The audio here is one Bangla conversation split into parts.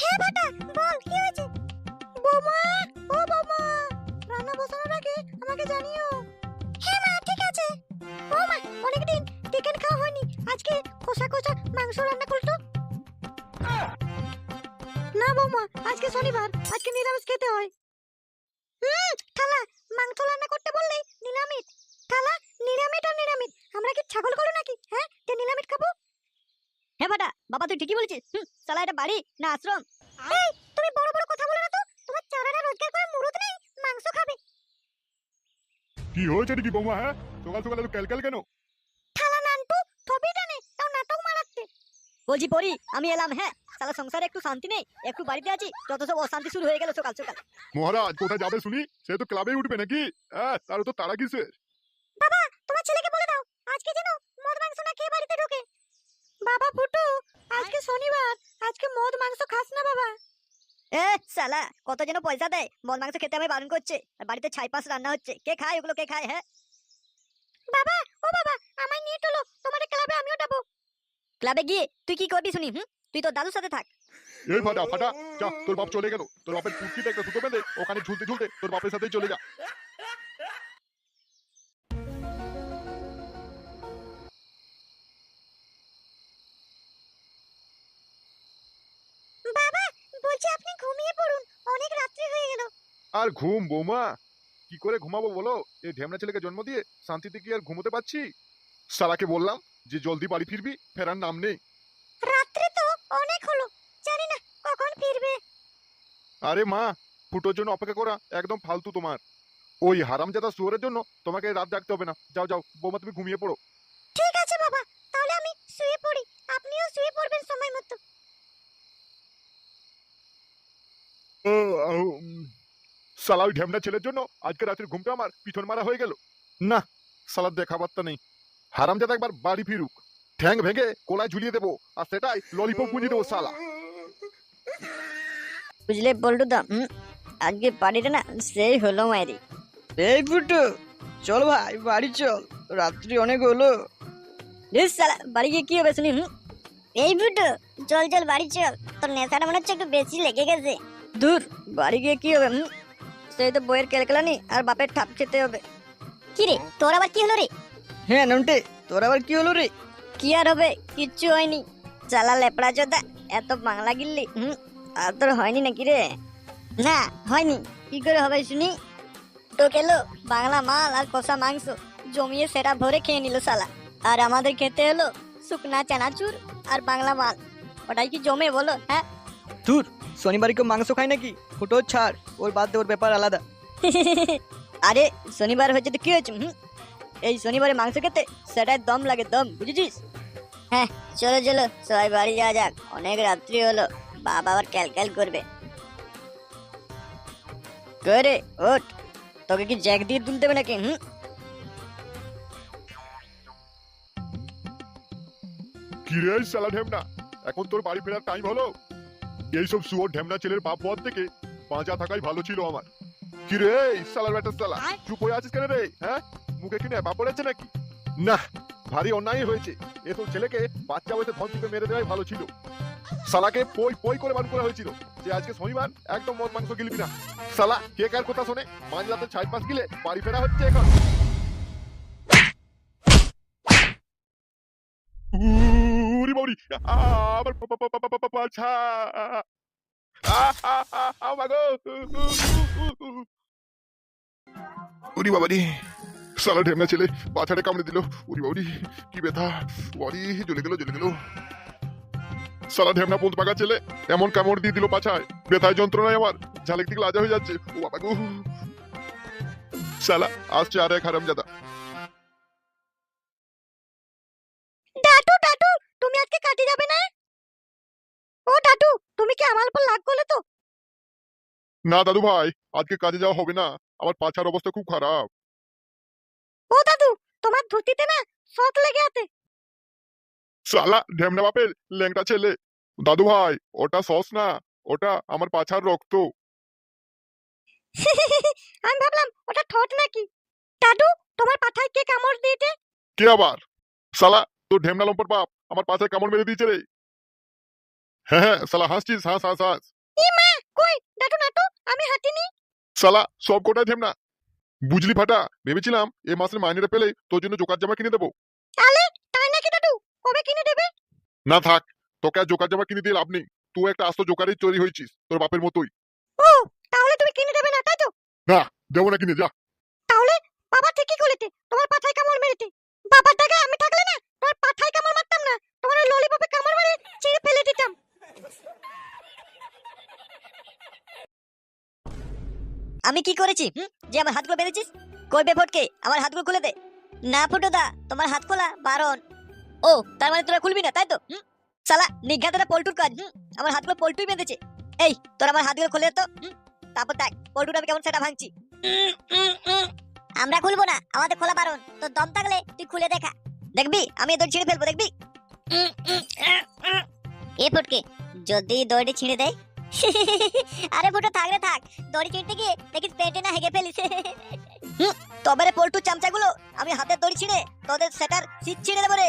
হ্যাঁ বেটা, বল, কি হয়েছে? বৌমা, ও বৌমা, রান্না বসানোর আগে আমাকে জানিও। হ্যাঁ মা, ঠিক আছে। ও অনেকদিন চিকেন খাওয়া হয়নি, আজকে কষা কষা মাংস রান্না করতো না বৌমা, আজকে শনিবার, আজকে নিরামিষ খেতে হয়। হুম খালা মাংস রান্না করতে বললেই নিরামিষ খালা নিরামিষ আর নিরামিষ আমরা কি ছাগল করো নাকি হ্যাঁ যে নিরামিষ খাব হ্যাঁ বাটা বাবা তুই ঠিকই বলেছিস। হুম সালা এটা বাড়ি না আশ্রম? এই তুমি বড় বড় কথা বলো না তো। তোমার চারাটা রোজগার করে মুরত নেই মাংস খাবে। কি হয়েছে নাকি বৌমা হ্যাঁ? সকাল সকাল এত ক্যালক্যাল কেন? থালা নানটু থবি টানে তাও নাটক মারাচ্ছে। বলছি পরি আমি এলাম হ্যাঁ? সালা সংসারে একটু শান্তি নেই একটু বাড়িতে আছি যত সব অশান্তি শুরু হয়ে গেল সকাল সকাল। মহারাজ কোথায় যাবে শুনি? সে তো ক্লাবেই উঠবে নাকি? হ্যাঁ তার তো তারা কিসের বাবা তোমার ছেলেকে বলে দাও আজকে যেন মদ মাংস না খেয়ে বাড়িতে ঢোকে বাবা ফুটু আজকে শনিবার আজকে মদ মাংস খাস না বাবা এ সালা কত যেন পয়সা দেয়। মন মাংস খেতে আমি বারণ করছে। আর বাড়িতে ছাই পাশ রান্না হচ্ছে। কে খায় ওগুলো কে খায় হ্যাঁ? বাবা ও বাবা আমায় নিয়ে চলো। তোমার ক্লাবে আমিও যাব। ক্লাবে গিয়ে তুই কি করবি শুনি হুম? তুই তোর দাদুর সাথে থাক। এই ফাটা ফাটা যা তোর বাপ চলে গেল। তোর বাপের কুর্তিতে একটা সুতো বেঁধে ওখানে ঝুলতে ঝুলতে তোর বাপের সাথেই চলে যা। বলছি আপনি ঘুমিয়ে পড়ুন অনেক রাত্রি হয়ে গেল। আর ঘুম বৌমা। কি করে ঘুমাবো বলো? এই ঢেমনা ছেলেকে জন্ম দিয়ে শান্তিতে কি আর ঘুমোতে পারছি? সারাকে বললাম যে জলদি বাড়ি ফিরবি ফেরার নাম নেই। রাত্রি তো অনেক হলো জানি না কখন ফিরবে। আরে মা ফুটোর জন্য অপেক্ষা করা একদম ফালতু তোমার। ওই হারামজাদা শুয়োরের জন্য তোমাকে রাত জাগতে হবে না। যাও যাও বৌমা তুমি ঘুমিয়ে পড়ো। ঠিক আছে বাবা তাহলে আমি শুয়ে পড়ি। আপনিও শুয়ে পড়বেন সময় মতো। সালা ওই ঢেমনা ছেলের জন্য আজকে রাতের ঘুমটা আমার পিছন মারা হয়ে গেল। না সালার দেখা বার্তা নেই। হারামজাদা একবার বাড়ি ফিরুক। ঠ্যাং ভেঙে কোলায় ঝুলিয়ে দেবো আর সেটাই ললিপপ গুঁজে দেবো সালা। বুঝলে বল্টু দা আজকে বাড়িটা না সেই হলো মায়েরি। এই ফুটু চল ভাই বাড়ি চল রাত্রি অনেক হলো। ধুস সালা বাড়ি গিয়ে কি হবে শুনি এই ফুটো চল চল বাড়ি চল। তোর নেশাটা মনে হচ্ছে একটু বেশি লেগে গেছে। দূর বাড়ি গিয়ে কি হবে হুম? সেই তো বইয়ের কেলকেলানি আর বাপের ঠাপ খেতে হবে। কি রে তোর আবার কি হলো রে? হ্যাঁ নন্টে তোর আবার কি হলো রে? কি আর হবে কিচ্ছু হয়নি। চালা লেপড়া চোদা এত বাংলা গিল্লি হুম? আর তোর হয়নি নাকি রে? না হয়নি। কি করে হবে শুনি? তো গেলো বাংলা মাল আর কষা মাংস জমিয়ে সেটা ভরে খেয়ে নিল সালা আর আমাদের খেতে হলো শুকনা চানাচুর আর বাংলা মাল। ওটাই কি জমে বলো হ্যাঁ? ধুর শনিবারে কেউ মাংস খায় নাকি? ফুটো ছাড়। ওর বাদ দে ওর ব্যাপার আলাদা। আরে শনিবার হয়েছে তো কি হয়েছে? হুম। এই শনিবারে মাংস খেতে সেটাই দম লাগে দম বুঝেছিস? হ্যাঁ চলো চলো সবাই বাড়ি যাওয়া যাক। অনেক রাত্রি হলো বাবা আবার ক্যালক্যাল করবে। করে ওঠ। তোকে কি জ্যাক দিয়ে তুলতে হবে নাকি হুম? কি রে এই শালা ঢেমনা এখন তোর বাড়ি ফেরার টাইম হলো? এইসব শুয়োর ঢেমনা ছেলের বাপ হওয়ার থেকে বাঁচা থাকাই ভালো ছিল আমার। কি রে শালার ব্যাটার শালা চুপ হয়ে আছিস কেন রে হ্যাঁ? মুখে কি নেবা পড়েছে নাকি? না ভারী অন্যায় হয়েছে। এ তো ছেলেকে বাচ্চা বয়সে ধন টিপে মেরে দেওয়াই ভালো ছিল। শালাকে পই পই করে বান করা হয়েছিল যে আজকে শনিবার একদম মদ মাংস গিলবি না। সালা কে কার কথা শোনে? মাঝ রাতে ছাই পাঁচ গিলে বাড়ি ফেরা হচ্ছে এখন। উরি আমার পাছা উরি বাবারি সালা ঢেমনা ছেলে বাছাটা কামড়ে দিল। উরি বাউরি কি ব্যথা। বাড়ি জ্বলে গেল জ্বলে গেল। সালা ঢেমনা পোন্ত পাকা ছেলে, এমন কামড় দিয়ে দিল পাছায়। ব্যথায় যন্ত্রণায় আমার ঝালেক দিকে লাজা হয়ে যাচ্ছে। ও বাবা গো। সালা, আসছে আর এক হারামজাদা। না দাদু ভাই আজকে কাজে যাওয়া হবে না। আমার পাছার অবস্থা খুব খারাপ। ও দাদু তোমার ধুতিতে না শখ লেগে আছে। সালা ঢেমনা বাপের ল্যাংটা ছেলে। দাদু ভাই ওটা সস না ওটা আমার পাছার রক্ত। আমি ভাবলাম ওটা ঠোঁট নাকি? দাদু তোমার পাঠায় কে কামড় দিয়েছে? কে আবার? সালা তোর ঢেমনা লম্পট বাপ আমার পাছায় কামড় মেরে দিয়েছে রে। হ্যাঁ হ্যাঁ শালা হাসছিস? হাস হাস হাস। ই মা কই? নাটু নাটু আমি হাঁটিনি। শালা সব কোটায় ঢেমনা বুঝলি ফাটা ভেবেছিলাম এ মাসের মাইনেটা পেলে তোর জন্য জোকার জামা কিনে দেবো। তাহলে তাই নাকি নাটু কবে কিনে দেবে? না থাক তোকে আর জোকার জামা কিনে দিয়ে লাভ নেই। তুই একটা আস্ত জোকারের চুরি হয়েছিস তোর বাপের মতোই। ও তাহলে তুমি কিনে দেবে না তাই তো? না দেবো না কিনে যা। তাহলে বাবা ঠিকই করেতে তোমার পাথায় কামড় মেরেতে বাবার জায়গায় আমি থাকলে না তোমার পাথায় কামড় মারতাম না তোমার ললিপপে কামড় মেরে ছিঁড়ে ফেলে দিতাম। আমি কি করেছি? যে আমার হাতগুলো বেঁধেছিস কই বে ফটকে আমার হাতগুলো খুলে দে না ফুটোদা তোমার হাত খোলা, বারণ ও, তার মানে তোরা খুলবি না, তাই তো হুম? শালা নিঘাতটা পল্টুর কাজ? আমার হাতগুলো পল্টুই বেঁধেছে এই, তোর আমার হাতগুলো খুলে তো? তারপর দেখ পল্টুটা আমি কেমন সেটা ভাঙছি। আমরা খুলবো না, আমাদের খোলা বারণ তোর দম থাকলে তুই খুলে দেখা দেখবি আমি দড়ি ছিঁড়ে ফেলব, দেখবি। এ ফটকে, যদি দড়ি ছিঁড়ে দেয় আরে ফুটো থাক রে, থাক। দড়ি ছিঁড়তে গিয়ে দেখিস পেটে না হেগে ফেলিস তবে রে পল্টু চামচাগুলো আমি হাতের দড়ি ছিঁড়ে তোদের সেটার সিট ছিঁড়ে দেবো রে।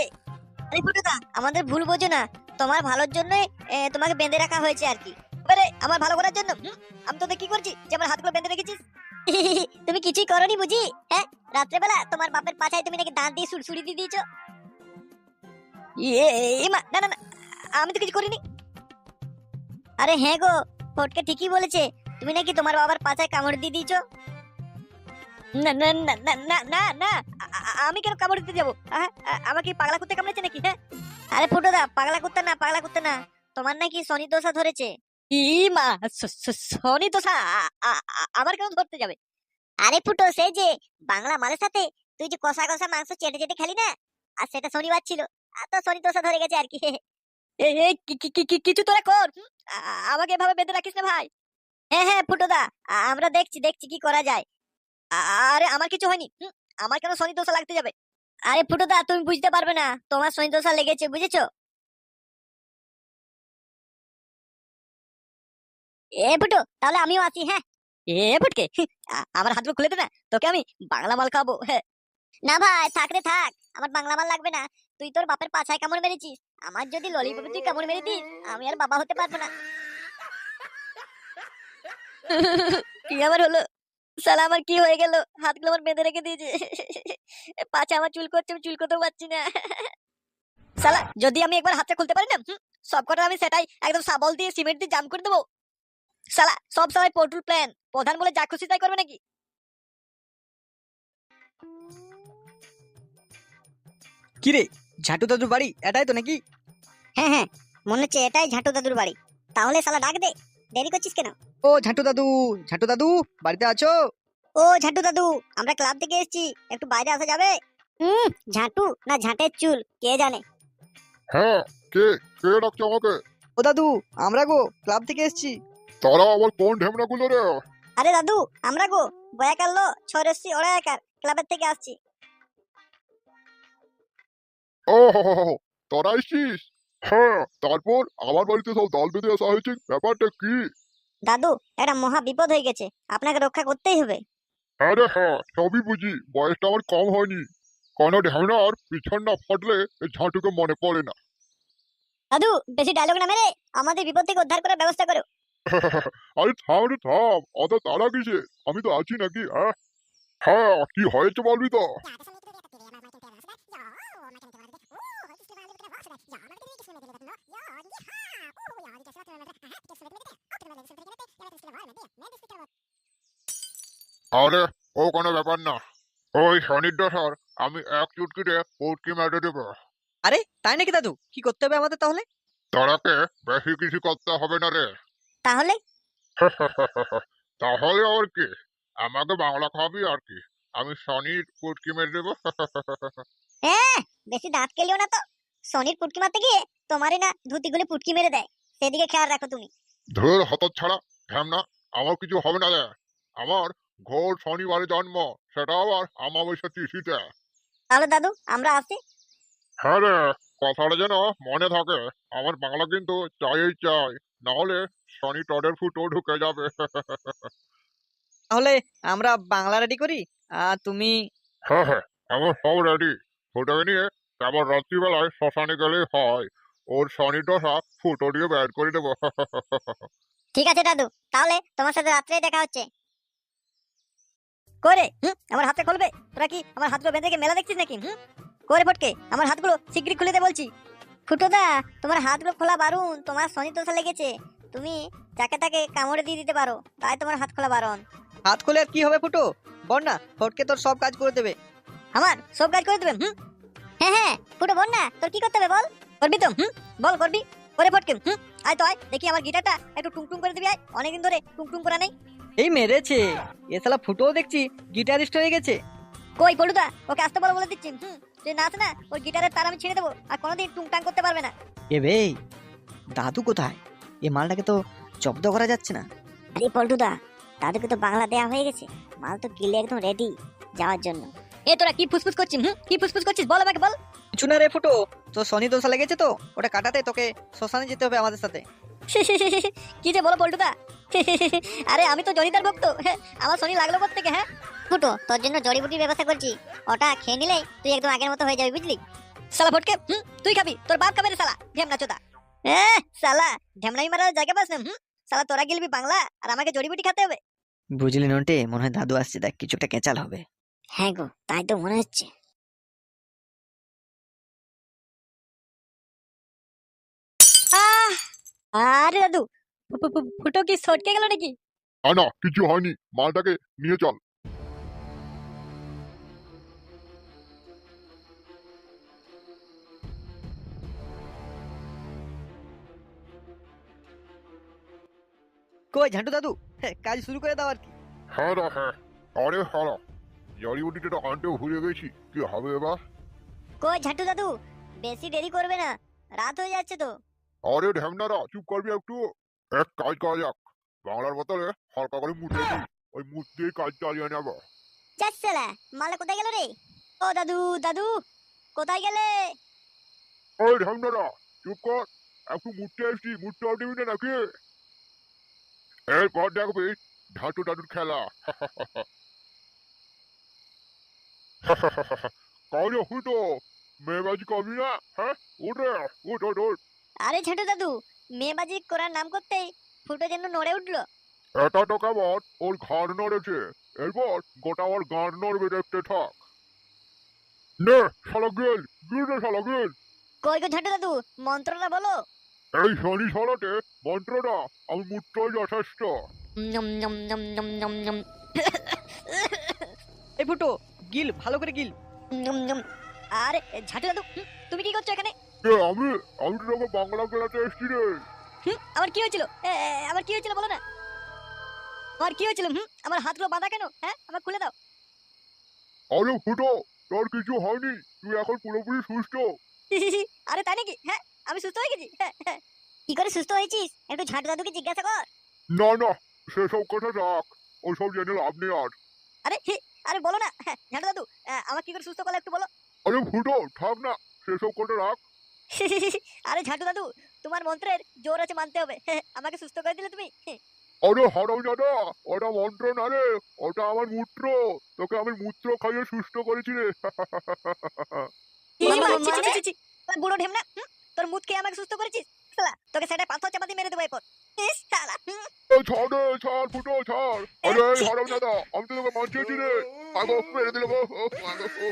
আরে ফুটুদা আমাদের ভুল বোঝো না। তোমার ভালোর জন্যই তোমাকে বেঁধে রাখা হয়েছে আর কি। এবারে আমার ভালো করার জন্য আমি তোদের কি করছি? যে আমার হাতগুলো বেঁধে রেখেছিস? তুমি কিছুই করনি বুঝি? হ্যাঁ রাত্রেবেলা তোমার বাপের পাছায় তুমি নাকি দাঁত দিয়ে সুড়সুড়ি দিয়ে দিয়েছ? ইয়ে না না না, আমি তো কিছু করিনি। আরে হ্যাঁ গো, ফটকে ঠিকই বলেছে। তুমি নাকি তোমার বাবার পাছায় কামড় দিয়ে দিয়েছ? না না না না না না আমি কেন কামড় দিতে যাব? আমাকে পাগলা কুত্তে কামড়েছে নাকি হ্যাঁ? আরে পাগলা না পাগলা না। তোমার নাকি শনি দোষা ধরেছে। ই, মা স- স- শনি দোষা আ- আ- আ- কেন ধরতে যাবে? আরে ফুটো, সেই যে বাংলা মালের সাথে তুই যে কষা কষা মাংস চেটে চেটে খেলি না, আর সেটা শনিবার ছিল, আর তো শনি দোষা ধরে গেছে আর কি। এই কিছু তোরা কর। আমাকে এভাবে বেঁধে রাখিস না ভাই। হ্যাঁ হ্যাঁ ফুটোদা আমরা দেখছি দেখছি কি করা যায়। আরে, আমার কিছু হয়নি। আমার কেন শনি দোষা লাগতে যাবে? আরে, ফুটোদা, তুমি বুঝতে পারবে না। তোমার শনি দোষা লেগেছে, বুঝেছ? এ, ফুটো, তাহলে আমিও আসি হ্যাঁ? এ, ফুটকে আমার হাতগুলো খুলে দে না। তোকে আমি বাংলা মাল খাব হ্যাঁ। না ভাই, থাক রে, থাক। আমার বাংলা মাল লাগবে না। তুই তোর বাপের পাছায় কামড় মেরেছিস। আমার যদি ললিপপে তুই কামড় মেরে দিস আমি আর বাবা হতে পারব না। কি আবার হলো? সালা আমার কি হয়ে গেল? হাতগুলো আমার বেঁধে রেখে দিয়েছে। পাছা আমার চুল করছে আমি চুল করতেও পারছি না। সালা যদি আমি একবার হাতটা খুলতে পারি না সব কটা আমি সেটাই একদম সাবল দিয়ে সিমেন্ট দিয়ে জাম করে দেবো। সালা সব সময় পোর্টুল প্ল্যান প্রধান বলে যা খুশি তাই করবে নাকি? কি রে ঝাটু দাদুর বাড়ি? এটাই তো নাকি? হ্যাঁ হ্যাঁ মনে হচ্ছে এটাই ঝাঁটু দাদুর বাড়ি। তাহলে সালা ডাক দে দেরি করছিস কেন? ও ঝাটু দাদু ঝাটু দাদু বাড়িতে আছো? ও ঝাঁটু দাদু আমরা ক্লাব থেকে এসেছি একটু বাইরে আসা যাবে? হুম। ঝাঁটু না ঝাঁটের চুল কে জানে? হ্যাঁ কে কে ডাকছে আমাকে? ও দাদু আমরা গো ক্লাব থেকে এসেছি। তারা আবার কোন ঢেমনা গুলো রে? আরে দাদু আমরা গো বয়াকার লো ছরেসি ওড়ায়াকার ক্লাবের থেকে আসছি। ও তোরা এসছিস হ্যাঁ তারপর আমার বাড়িতে সব দল বেঁধে আসা হয়েছে। ব্যাপারটা কি? দাদু একটা মহা বিপদ হয়ে গেছে। আপনাকে রক্ষা করতেই হবে। আরে হ্যাঁ সবই বুঝি। বয়সটা আমার কম হয়নি। কোনো ঢেমনার পিছন না ফাটলে এই ঝাঁটুকে মনে পড়ে না। দাদু বেশি ডায়লগ না মেরে আমাদের বিপদ থেকে উদ্ধার করার ব্যবস্থা করো। আরে থাম রে থাম। অত তারা কিসে? আমি তো আছি নাকি হ্যাঁ? হ্যাঁ কি হয়েছে বলবি তো? আরে ও কোনো ব্যাপার না। ওই শনির দশার আমি এক চুটকিতে পুটকি মেরে দেবো। আরে তাই নাকি দাদু? কি করতে হবে আমাদের তাহলে? তোরাকে বেশি কিছু করতে হবে না রে। তাহলে? তাহলে আর কি? আমাকে বাংলা খাবি আর কি? আমি শনির পুটকি মেরে দেবো। হ্যাঁ বেশি দাঁত কেলিও না তো। সনির পুটকি মারতে গিয়ে তোমারই না ধুতিগুলি পুটকি মেরে দেয়। সেদিকে খেয়াল রাখো তুমি। ধর হতত ছাড়া না আমার কিছু হবে না রে। আমার ঘোর শনিবারে জন্ম সেটা আবার আমাবস্যা তিথিতে। তাহলে দাদু আমরা আসি? হ্যাঁ রে কথাটা যেন মনে থাকে। আমার বাংলা কিন্তু চাইই চাই না হলে শনি টডের ফুটো ঢুকে যাবে। তাহলে আমরা বাংলা রেডি করি? আর তুমি? হ্যাঁ হ্যাঁ আমার সব রেডি ফুটোকে নিয়ে আবার রাত্রিবেলায় শ্মশানে গেলেই হয়। ওর শনি দশা ফুটো দিয়ে ব্যাট করে দেবো ঠিক আছে দাদু তাহলে তোমার সাথে রাত্রে দেখা হচ্ছে। করে হুম আমার হাতে খুলবে? তোরা কি আমার হাতগুলো বেঁধে রেখে মেলা দেখছিস নাকি হুম? করে ফটকে আমার হাতগুলো শিগগিরই খুলে দে বলছি। ফুটোদা তোমার হাতগুলো খোলা বারুন তোমার শনি দোষা লেগেছে। তুমি যাকে তাকে কামড়ে দিয়ে দিতে পারো তাই তোমার হাত খোলা বারণ। হাত খুলে আর কি হবে ফুটো? বল না ফটকে তোর সব কাজ করে দেবে। আমার সব কাজ করে দেবে হুম? হ্যাঁ হ্যাঁ ফুটো বল না। তোর কি করতে হবে বল? করবি তো? হুম? বল করবি? করে ফটকে হুম? আয় তো আয় দেখি আমার গিটারটা একটু টুংটুং করে দিবি আয়। অনেকদিন ধরে টুংটুং করা নেই। এই মেরেছে। এ শালা ফুটোও দেখছি গিটারিস্ট হয়ে গেছে। কই পড়ুদা ওকে আসতে বলো বলে দিচ্ছি। হুম তুই নাচ না ওই গিটারের তার আমি ছেড়ে দেবো আর কোনোদিন টুংটাং করতে পারবে না। এ বে দাদু কোথায়? এ মালটাকে তো জব্দ করা যাচ্ছে না। আরে পল্টুদা দাদুকে তো বাংলা দেয়া হয়ে গেছে। মাল তো গিলে একদম রেডি যাওয়ার জন্য। এ তোরা কি ফুসফুস করছিস হুম? কি ফুসফুস করছিস? বল আমাকে বল। কিছু না রে ফুটো তোর শনি দোষা লেগেছে তো ওটা কাটাতে তোকে শ্মশানে যেতে হবে আমাদের সাথে। কি যে বলো পল্টুদা। আরে আমি তো জনিদার ভক্ত হ্যাঁ, আমার শনি লাগল থেকে হ্যাঁ ফুটো তোর জন্য জড়িবুটির ব্যবস্থা করছি। ওটা খেয়ে নিলেই তুই একদম আগের মতো হয়ে যাবি বুঝলি? শালা ফটকে হুম? তুই খাবি তোর বাপ খাবে রে শালা ঢেমনা চোদা। এ শালা ঢেমনাই মারার জায়গা পাস না হুম? শালা তোরা গেলবি বাংলা আর আমাকে জড়িবুটি খেতে হবে। বুঝলি নন্টে মনে হয় দাদু আসছে দেখ কিছু একটা কেঁচাল হবে। হ্যাঁ গো তাই তো মনে হচ্ছে। আহ আরে দাদু ফুটো কি সটকে গেল নাকি? না না কিছু হয়নি মালটাকে নিয়ে চল। কই ঝান্টু দাদু কাজ শুরু করে দাও আর কি। হ্যাঁ রে হ্যাঁ আরে হ্যাঁ। জড়িবুটিটা তো আনতেও ভুলে গেছি। কি হবে এবার? কই ঝাটু দাদু বেশি দেরি করবে না রাত হয়ে যাচ্ছে তো। আরে ঢ্যামনারা চুপ করবি একটু। এক কাজ করা যাক বাংলার বদলে হালকা করে দিই ওই দিয়ে কাজ চালিয়ে নেব। মালা কোথায় গেল রে? ও দাদু দাদু কোথায় গেলে? ওই ঢ্যামনারা চুপ কর একটু মুঠতে এসছি মুঠতে দিবি না নাকি? এরপর দেখবি ঢাটু টাটুর খেলা। কাউরে হুটো মেয়েবাজি না হ্যাঁ? উঠে উঠ উঠ উঠ আরে ছোট দাদু মেয়েবাজি করার নাম করতেই ফুটো যেন নড়ে উঠল। এটা তো কেমন ওর ঘাড় নড়েছে। এরপর গোটা ওর গাঁড় নড়বে দেখতে থাক। নে শালা গেল গিল রে শালা গেল কই গো ছোট দাদু মন্ত্রটা বলো। এই শনি শালাতে মন্ত্রটা আমি যথেষ্ট। নম নম নম নম নম নম এই ফুটো গিল ভালো করে গিল। নম ঝাটু দাদু তুমি কি করছ এখানে? আমি আমি তো তোকে বাংলা খেলাতে এসছি রে। আমার কি হয়েছিল? আমার কি হয়েছিল বলো না? আমার কি হয়েছিল হুম আমার হাতগুলো বাঁধা কেন? হ্যাঁ আমার খুলে দাও। আরে ফুটো তোর কিছু হয়নি। তুই এখন পুরোপুরি সুস্থ। আরে তাই নাকি? হ্যাঁ আমি সুস্থ হয়ে গেছি। হ্যাঁ, হ্যাঁ। কি করে সুস্থ হয়েছিস? একটু ঝাঁটু দাদুকে জিজ্ঞাসা কর। না না সেসব কথা রাখ। ওসব জেনে লাভ নেই আর। আরে আরে বলো না হ্যাঁ, ঝাঁটু দাদু আমার কি করে সুস্থ করলে একটু বলো আরে ফুটো থাক না সেসব কথা রাখ আরে ঝাঁটু দাদু তোমার মন্ত্রের জোর আছে মানতে হবে হ্যাঁ, আমাকে সুস্থ করে দিলে তুমি আরে হারাও দাদা ওটা মন্ত্র না রে ওটা আমার মূত্র তোকে আমি মূত্র খাইয়ে সুস্থ করেছি রে মানে? বুড়ো ঢেমনা তোর মুখ খেয়ে আমাকে সুস্থ করেছিস তোকে সেটা পাথর চাপাতি মেরে দেবো এরপর এ ছাড় রে ছাড় ফুটো ছাড়। আরে হারাম দাদা আমি তো তোকে মানছি রে আগো মেরে দিলে গো ও, আগো, ও।